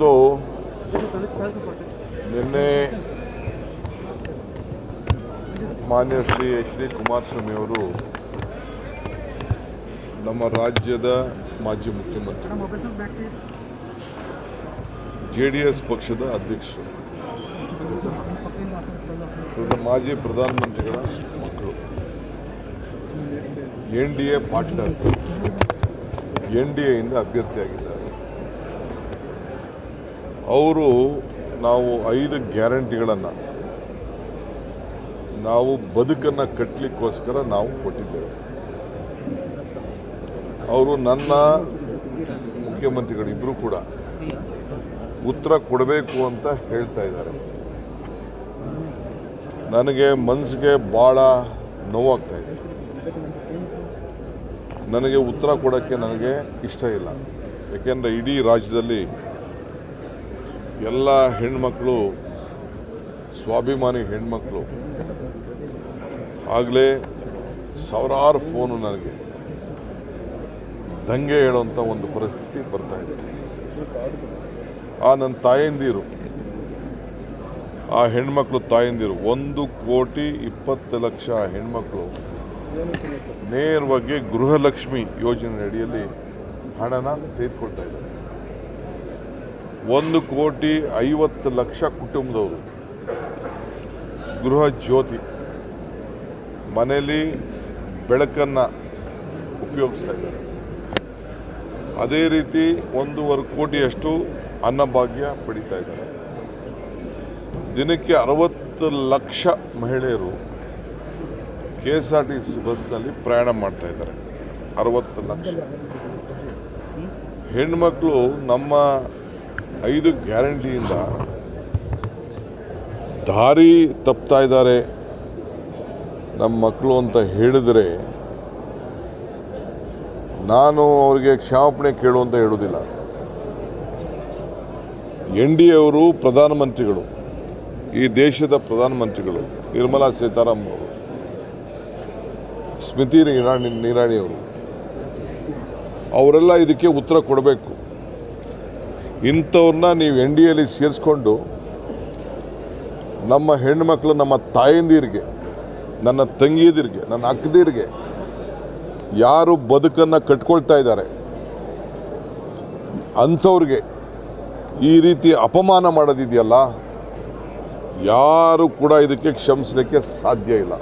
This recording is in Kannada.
ಇವತ್ತು ನಿನ್ನೆ ಮಾನ್ಯ ಶ್ರೀ ಎಚ್ ಡಿ ಕುಮಾರಸ್ವಾಮಿ ಅವರು ನಮ್ಮ ರಾಜ್ಯದ ಮಾಜಿ ಮುಖ್ಯಮಂತ್ರಿ, ಜೆ ಡಿ ಎಸ್ ಪಕ್ಷದ ಅಧ್ಯಕ್ಷರು ಮಾಜಿ ಪ್ರಧಾನಮಂತ್ರಿಗಳ ಮಕ್ಕಳು, N D A partner N D ಎಯಿಂದ ಅಭ್ಯರ್ಥಿಯಾಗಿದ್ದಾರೆ. ಅವರು ನಾವು ಐದು ಗ್ಯಾರಂಟಿಗಳನ್ನು ನಾವು ಬದುಕನ್ನು ಕಟ್ಟಲಿಕ್ಕೋಸ್ಕರ ನಾವು ಕೊಟ್ಟಿದ್ದೇವೆ. ಅವರು ನನ್ನ ಮುಖ್ಯಮಂತ್ರಿಗಳಿಬ್ಬರು ಕೂಡ ಉತ್ತರ ಕೊಡಬೇಕು ಅಂತ ಹೇಳ್ತಾ ಇದ್ದಾರೆ. ನನಗೆ ಮನಸ್ಸಿಗೆ ಭಾಳ ನೋವಾಗ್ತಾ ಇದೆ. ನನಗೆ ಉತ್ತರ ಕೊಡೋಕ್ಕೆ ನನಗೆ ಇಷ್ಟ ಇಲ್ಲ. ಯಾಕೆಂದರೆ ಇಡೀ ರಾಜ್ಯದಲ್ಲಿ ಎಲ್ಲ ಹೆಣ್ಮಕ್ಳು, ಸ್ವಾಭಿಮಾನಿ ಹೆಣ್ಮಕ್ಳು. ಆಗಲೇ ಸಾವಿರಾರು ಫೋನು ನನಗೆ. ದಂಗೆ ಹೇಳುವಂಥ ಒಂದು ಪರಿಸ್ಥಿತಿ ಬರ್ತಾ ಇದೆ. ಆ ನನ್ನ ತಾಯಂದಿರು, ಆ ಹೆಣ್ಮಕ್ಳು ತಾಯಂದಿರು, ಒಂದು ಕೋಟಿ ಇಪ್ಪತ್ತು ಲಕ್ಷ ಹೆಣ್ಮಕ್ಳು ನೇರವಾಗಿ ಗೃಹಲಕ್ಷ್ಮಿ ಯೋಜನೆ ಅಡಿಯಲ್ಲಿ ಹಣನ ತೆಗೆದುಕೊಳ್ತಾ ಇದ್ದಾರೆ. ಒಂದು ಕೋಟಿ ಐವತ್ತು ಲಕ್ಷ ಕುಟುಂಬದವರು. ಗೃಹ ಜ್ಯೋತಿ. ಮನೆಯಲ್ಲಿ ಬೆಳಕನ್ನು ಉಪಯೋಗಿಸ್ತಾ ಇದ್ದಾರೆ. ಅದೇ ರೀತಿ ಒಂದೂವರೆ ಕೋಟಿಯಷ್ಟು ಅನ್ನಭಾಗ್ಯ ಪಡಿತಾ ಇದ್ದಾರೆ. ದಿನಕ್ಕೆ ಅರವತ್ತು ಲಕ್ಷ ಮಹಿಳೆಯರು K S R T C ಬಸ್ನಲ್ಲಿ ಪ್ರಯಾಣ ಮಾಡ್ತಾ ಇದ್ದಾರೆ. ಅರವತ್ತು ಲಕ್ಷ. ಹೆಣ್ಮಕ್ಳು ನಮ್ಮ ಐದು ಗ್ಯಾರಂಟಿಯಿಂದ ದಾರಿ ತಪ್ತಾ ಇದ್ದಾರೆ. ನಮ್ಮ ಮಕ್ಕಳು ಅಂತ ಹೇಳಿದರೆ ನಾನು ಅವರಿಗೆ ಕ್ಷಮಾಪಣೆ ಕೇಳು ಅಂತ ಹೇಳೋದಿಲ್ಲ ಎನ್ ಡಿ ಅವರು ಪ್ರಧಾನಮಂತ್ರಿಗಳು, ಈ ದೇಶದ ಪ್ರಧಾನಮಂತ್ರಿಗಳು, ನಿರ್ಮಲಾ ಸೀತಾರಾಮ್ ಅವರು, ಸ್ಮೃತಿ ಇರಾನಿ ನಿರಾಣಿ ಅವರು, ಅವರೆಲ್ಲ ಇದಕ್ಕೆ ಉತ್ತರ ಕೊಡಬೇಕು. ಇಂಥವ್ರನ್ನ ನೀವು ಎನ್ ಡಿ ಸೇರಿಸ್ಕೊಂಡು ನಮ್ಮ ಹೆಣ್ಮಕ್ಳು ನಮ್ಮ ತಾಯಂದಿರಿಗೆ, ನನ್ನ ತಂಗಿಯದಿರಿಗೆ ನನ್ನ ಅಕ್ಕದಿರಿಗೆ ಯಾರು ಬದುಕನ್ನು ಕಟ್ಕೊಳ್ತಾ ಇದ್ದಾರೆ, ಅಂಥವ್ರಿಗೆ ಈ ರೀತಿ ಅಪಮಾನ ಮಾಡೋದಿದೆಯಲ್ಲ? ಯಾರು ಕೂಡ ಇದಕ್ಕೆ ಕ್ಷಮಿಸಲಿಕ್ಕೆ ಸಾಧ್ಯ ಇಲ್ಲ.